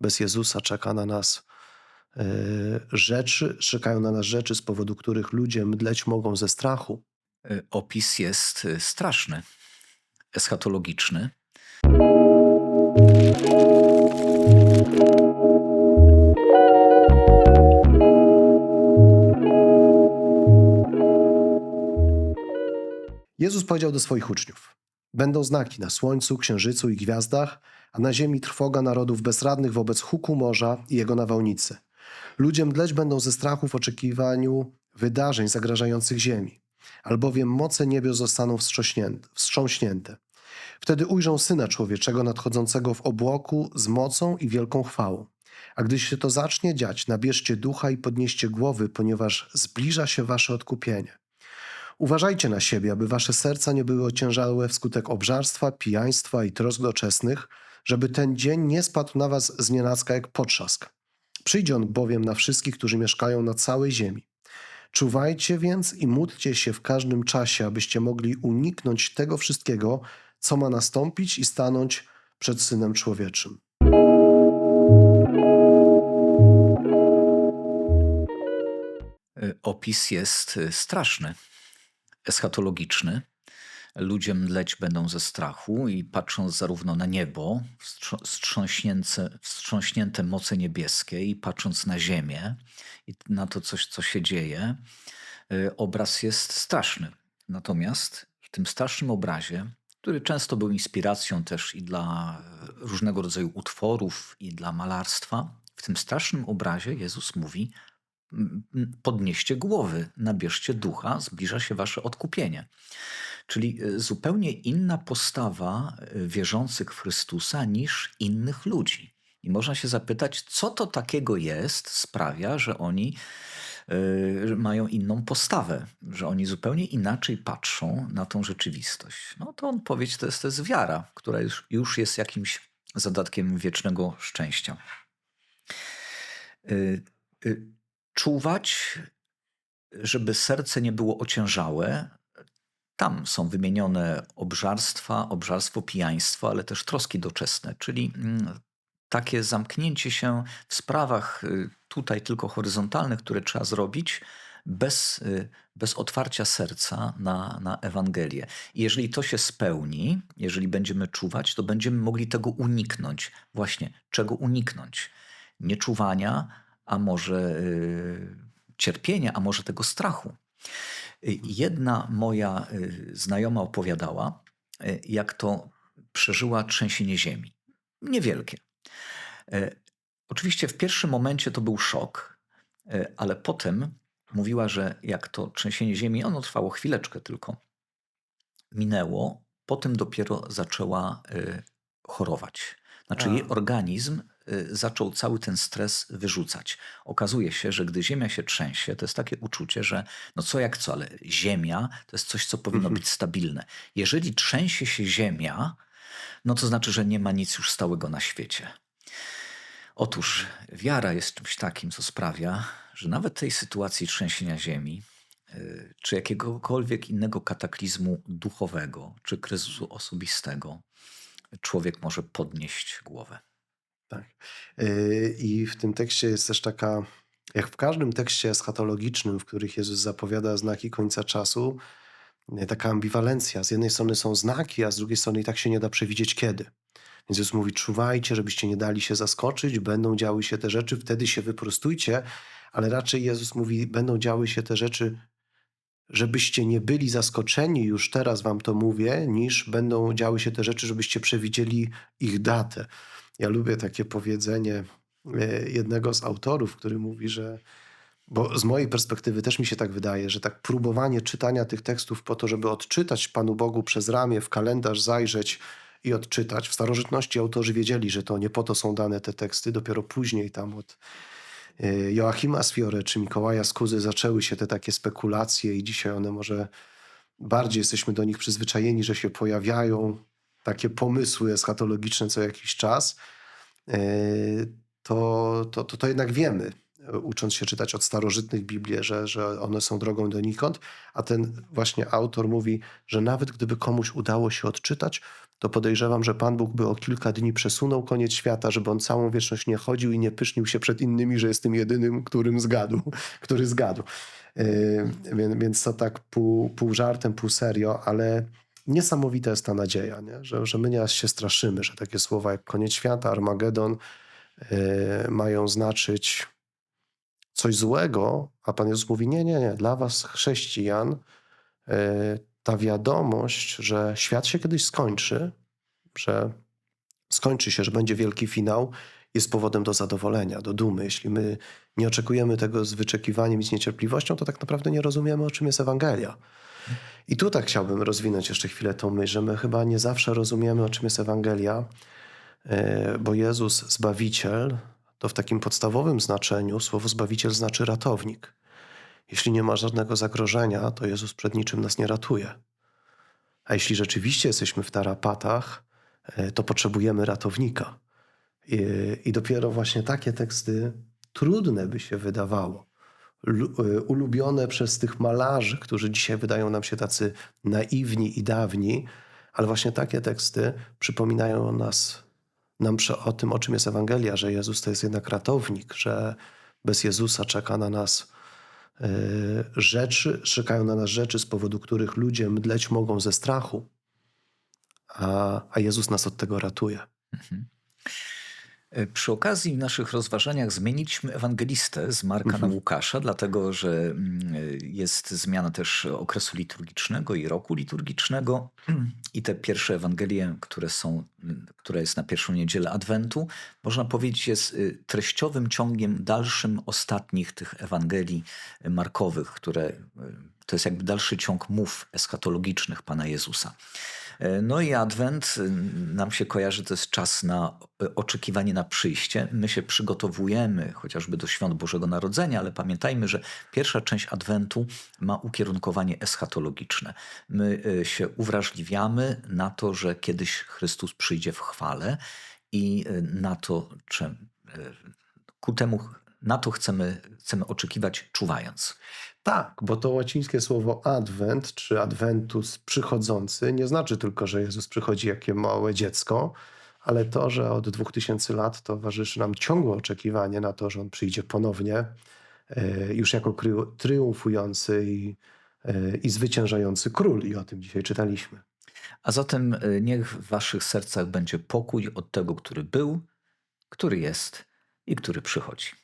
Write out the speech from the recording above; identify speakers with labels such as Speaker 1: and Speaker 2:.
Speaker 1: Bez Jezusa czeka na nas e, rzeczy, czekają na nas rzeczy, z powodu których ludzie mdleć mogą ze strachu.
Speaker 2: Y, Opis jest y, straszny, eschatologiczny.
Speaker 1: Jezus powiedział do swoich uczniów: Będą znaki na słońcu, księżycu i gwiazdach, a na ziemi trwoga narodów bezradnych wobec huku morza i jego nawałnicy. Ludzie mdleć będą ze strachu w oczekiwaniu wydarzeń zagrażających ziemi, albowiem moce niebios zostaną wstrząśnięte. Wtedy ujrzą Syna Człowieczego nadchodzącego w obłoku z mocą i wielką chwałą. A gdy się to zacznie dziać, nabierzcie ducha i podnieście głowy, ponieważ zbliża się wasze odkupienie. Uważajcie na siebie, aby wasze serca nie były ociężałe wskutek obżarstwa, pijaństwa i trosk doczesnych, żeby ten dzień nie spadł na was z nienacka jak potrzask. Przyjdzie on bowiem na wszystkich, którzy mieszkają na całej ziemi. Czuwajcie więc i módlcie się w każdym czasie, abyście mogli uniknąć tego wszystkiego, co ma nastąpić i stanąć przed Synem Człowieczym.
Speaker 2: Opis jest y, straszny, eschatologiczny. Ludzie mdleć będą ze strachu i patrząc zarówno na niebo, wstrząśnięte, wstrząśnięte moce niebieskie, i patrząc na ziemię i na to coś, co się dzieje, y, obraz jest straszny. Natomiast w tym strasznym obrazie, który często był inspiracją też i dla e, różnego rodzaju utworów, i dla malarstwa, w tym strasznym obrazie Jezus mówi: "M- m, Podnieście głowy, nabierzcie ducha, zbliża się wasze odkupienie. Czyli e, zupełnie inna postawa e, wierzących w Chrystusa niż innych ludzi. I można się zapytać, co to takiego jest, sprawia, że oni e, mają inną postawę, że oni zupełnie inaczej patrzą na tą rzeczywistość. No to odpowiedź to jest, to jest wiara, która już, już jest jakimś zadatkiem wiecznego szczęścia. Czuwać, żeby serce nie było ociężałe. Tam są wymienione obżarstwa, obżarstwo, pijaństwo, ale też troski doczesne, czyli mm, takie zamknięcie się w sprawach y, tutaj tylko horyzontalnych, które trzeba zrobić, bez, y, bez otwarcia serca na, na Ewangelię. I jeżeli to się spełni, jeżeli będziemy czuwać, to będziemy mogli tego uniknąć. Właśnie, czego uniknąć? Nieczuwania, a może y, cierpienia, a może tego strachu. Y, Jedna moja y, znajoma opowiadała, jak to przeżyła trzęsienie ziemi. Niewielkie. Oczywiście w pierwszym momencie to był szok, ale potem mówiła, że jak to trzęsienie ziemi, ono trwało chwileczkę tylko, minęło, potem dopiero zaczęła chorować. Znaczy
Speaker 1: A.
Speaker 2: jej organizm zaczął cały ten stres wyrzucać. Okazuje się, że gdy ziemia się trzęsie, to jest takie uczucie, że no co jak co, ale ziemia to jest coś, co powinno
Speaker 1: Mhm.
Speaker 2: być stabilne. Jeżeli trzęsie się ziemia, no to znaczy, że nie ma nic już stałego na świecie. Otóż wiara jest czymś takim, co sprawia, że nawet tej sytuacji trzęsienia ziemi, y, czy jakiegokolwiek innego kataklizmu duchowego, czy kryzysu osobistego, człowiek może podnieść głowę.
Speaker 1: Tak. Yy, I w tym tekście jest też taka, jak w każdym tekście eschatologicznym, w których Jezus zapowiada znaki końca czasu, yy, taka ambiwalencja. Z jednej strony są znaki, a z drugiej strony i tak się nie da przewidzieć kiedy. Więc Jezus mówi, czuwajcie, żebyście nie dali się zaskoczyć, będą działy się te rzeczy, wtedy się wyprostujcie, ale raczej Jezus mówi, będą działy się te rzeczy, żebyście nie byli zaskoczeni, już teraz wam to mówię, niż będą działy się te rzeczy, żebyście przewidzieli ich datę. Ja lubię takie powiedzenie e, jednego z autorów, który mówi, że bo z mojej perspektywy też mi się tak wydaje, że tak próbowanie czytania tych tekstów po to, żeby odczytać Panu Bogu przez ramię, w kalendarz zajrzeć i odczytać. W starożytności autorzy wiedzieli, że to nie po to są dane te teksty. Dopiero później tam od e, Joachima z Fiore czy Mikołaja z Kuzy zaczęły się te takie spekulacje i dzisiaj one może bardziej jesteśmy do nich przyzwyczajeni, że się pojawiają takie pomysły eschatologiczne co jakiś czas, e, to, to, to, to jednak wiemy, ucząc się czytać od starożytnych Biblii, że, że one są drogą donikąd, a ten właśnie autor mówi, że nawet gdyby komuś udało się odczytać, to podejrzewam, że Pan Bóg by o kilka dni przesunął koniec świata, żeby on całą wieczność nie chodził i nie pysznił się przed innymi, że jest tym jedynym, którym zgadł, który zgadł. Yy, Więc, więc to tak pół, pół żartem, pół serio, ale niesamowita jest ta nadzieja, nie? Że, że my nieraz się straszymy, że takie słowa jak koniec świata, Armagedon yy, mają znaczyć coś złego, a Pan Jezus mówi, nie, nie, nie, dla was chrześcijan yy, ta wiadomość, że świat się kiedyś skończy, że skończy się, że będzie wielki finał, jest powodem do zadowolenia, do dumy. Jeśli my nie oczekujemy tego z wyczekiwaniem i z niecierpliwością, to tak naprawdę nie rozumiemy, o czym jest Ewangelia. I tu tak chciałbym rozwinąć jeszcze chwilę tą myśl, że my chyba nie zawsze rozumiemy, o czym jest Ewangelia, e, bo Jezus, Zbawiciel, to w takim podstawowym znaczeniu słowo Zbawiciel znaczy ratownik. Jeśli nie ma żadnego zagrożenia, to Jezus przed niczym nas nie ratuje. A jeśli rzeczywiście jesteśmy w tarapatach, e, to potrzebujemy ratownika. I, dopiero właśnie takie teksty trudne by się wydawało, ulubione przez tych malarzy, którzy dzisiaj wydają nam się tacy naiwni i dawni, ale właśnie takie teksty przypominają nas, nam o tym, o czym jest Ewangelia, że Jezus to jest jednak ratownik, że bez Jezusa czeka na nas e, rzeczy, czekają na nas rzeczy, z powodu których ludzie mdleć mogą ze strachu, a, a Jezus nas od tego ratuje.
Speaker 2: Mhm. E, Przy okazji w naszych rozważaniach zmieniliśmy ewangelistę z Marka na Łukasza, dlatego że mm, jest zmiana też okresu liturgicznego i roku liturgicznego. I te pierwsze Ewangelie, które są, które jest na pierwszą niedzielę Adwentu, można powiedzieć, jest y, treściowym ciągiem dalszym ostatnich tych Ewangelii Markowych, które y, to jest jakby dalszy ciąg mów eschatologicznych Pana Jezusa. E, No i Adwent y, nam się kojarzy, to jest czas na y, oczekiwanie na przyjście. My się przygotowujemy chociażby do świąt Bożego Narodzenia, ale pamiętajmy, że pierwsza część Adwentu ma ukierunkowanie eschatologiczne. My y, się uwrażliwiamy na to, że kiedyś Chrystus przyjdzie w chwale i na to, czy y, ku temu, na to chcemy, chcemy oczekiwać czuwając.
Speaker 1: Tak, bo to łacińskie słowo advent czy adventus przychodzący nie znaczy tylko, że Jezus przychodzi jakie małe dziecko, ale to, że od 2000 lat towarzyszy nam ciągłe oczekiwanie na to, że On przyjdzie ponownie, e, już jako triumfujący i, e, i zwyciężający król. I o tym dzisiaj czytaliśmy.
Speaker 2: A zatem y, niech w waszych sercach będzie pokój od tego, który był, który jest i który przychodzi.